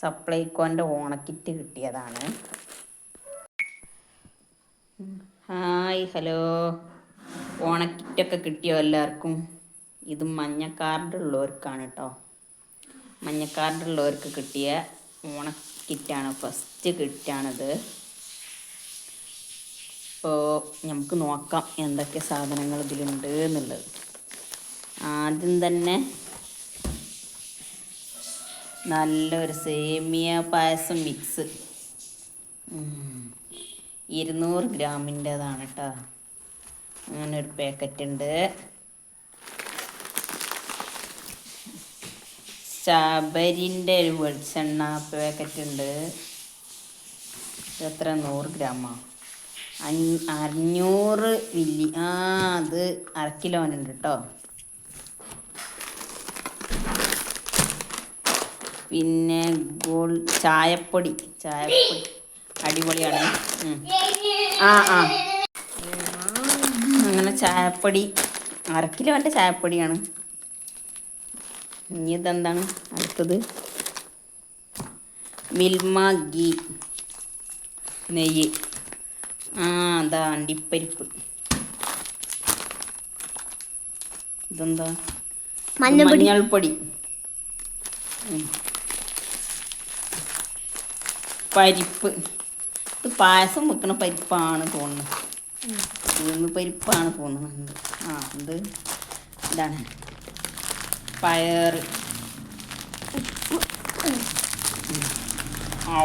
സപ്ലൈക്കോന്റെ ഓണക്കിറ്റ് കിട്ടിയതാണ്. Hi hello. ഓണക്കിറ്റൊക്കെ കിട്ടിയോ എല്ലാവർക്കും? ഇത് മഞ്ഞ കാർഡുള്ളവർക്കാണ് കേട്ടോ മഞ്ഞ കാർഡുള്ളവർക്ക് കിട്ടിയ ഓണക്കിറ്റാണ്. ഫസ്റ്റ് കിറ്റാണിത്. അപ്പോൾ നമുക്ക് നോക്കാം എന്തൊക്കെ സാധനങ്ങൾ ഇതിലുണ്ട് എന്നുള്ളത്. ആദ്യം തന്നെ നല്ലൊരു സേമിയ പായസം മിക്സ് ഇരുന്നൂറ് ഗ്രാമിന്റെതാണ് കേട്ടോ അങ്ങനെ ഒരു പാക്കറ്റ് ഉണ്ട് ശബരിന്റെ ഒരു വെളിച്ചെണ്ണ പാക്കറ്റ് ഉണ്ട് എത്ര നൂറ് ഗ്രാമാണ് അഞ്ഞ- അഞ്ഞൂറ് മില്ലി ആ അത് അര കിലോനുണ്ട് കേട്ടോ പിന്നെ ഗോൾ ചായപ്പൊടി. ചായപ്പൊടി. അടിപൊളിയാണ്. ആ ആ. അങ്ങനെ ചായപ്പൊടി. അര കിലോന്റെ ചായപ്പൊടിയാണ്. ഇനി ഇതെന്താണ് അടുത്തത്? മിൽമ ഗീ. നെയ്യ്. ആ അതാ അണ്ടിപ്പരിപ്പ്. ഇതെന്താ? ഇത് മഞ്ഞൾപ്പൊടി. പരിപ്പ്. ഇത് പായസം വെക്കണ പരിപ്പാണ് തോന്നുന്നത് ഉഴുന്ന് പരിപ്പാണ് തോന്നുന്നത് ആ ഇത് ഇതാണ്. പയർ ആ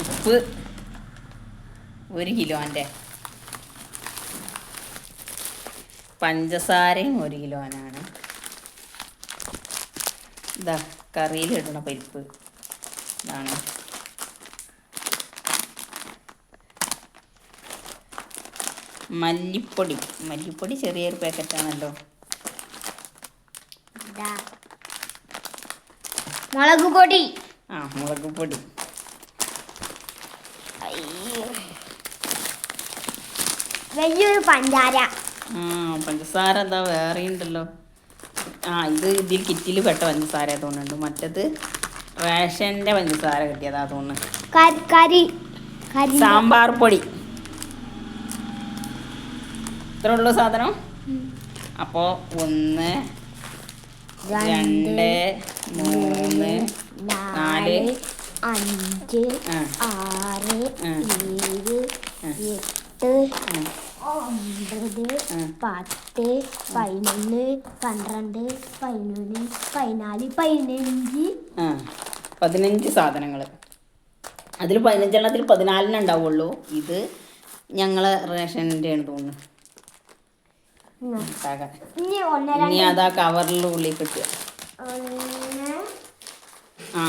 ഉപ്പ്. ഒരു കിലോന്റെ പഞ്ചസാരയും ഒരു കിലോനാണ് ഇതാ കറിയിലിടണ പരിപ്പ്. ഇതാണ്. മല്ലിപ്പൊടി. മല്ലിപ്പൊടി ചെറിയൊരു പാക്കറ്റാണല്ലോ. മുളക് പൊടി. ആ മുളക് പൊടി. വലിയൊരു പഞ്ചാര ആ പഞ്ചസാര എന്താ വേറെ ഉണ്ടല്ലോ. ആ ഇത് ഇതിൽ കിറ്റിൽ പെട്ട പഞ്ചസാര തോന്നുന്നുണ്ട്. മറ്റത് റേഷന്റെ പഞ്ചസാര കിട്ടിയതാ തോന്നുന്നു. സാമ്പാർ പൊടി. ഇത്ര ഉള്ളൂ സാധനം അപ്പോൾ ഒന്ന് രണ്ട് മൂന്ന് നാല് അഞ്ച് ആറ്. ഏഴ്. എട്ട് ഒമ്പത്. പത്ത് പതിനൊന്ന് പന്ത്രണ്ട് പതിനൊന്ന് പതിനാല് പതിനഞ്ച്. പതിനഞ്ച് സാധനങ്ങൾ അതിൽ പതിനഞ്ചെണ്ണത്തിൽ പതിനാലിനുണ്ടാവുള്ളൂ ഇത് ഞങ്ങളെ റേഷന്റെ ആണ് തോന്നുന്നു. ഇനി അതാ കവറിൽ ഉള്ളിൽ കിട്ടുക. ആ.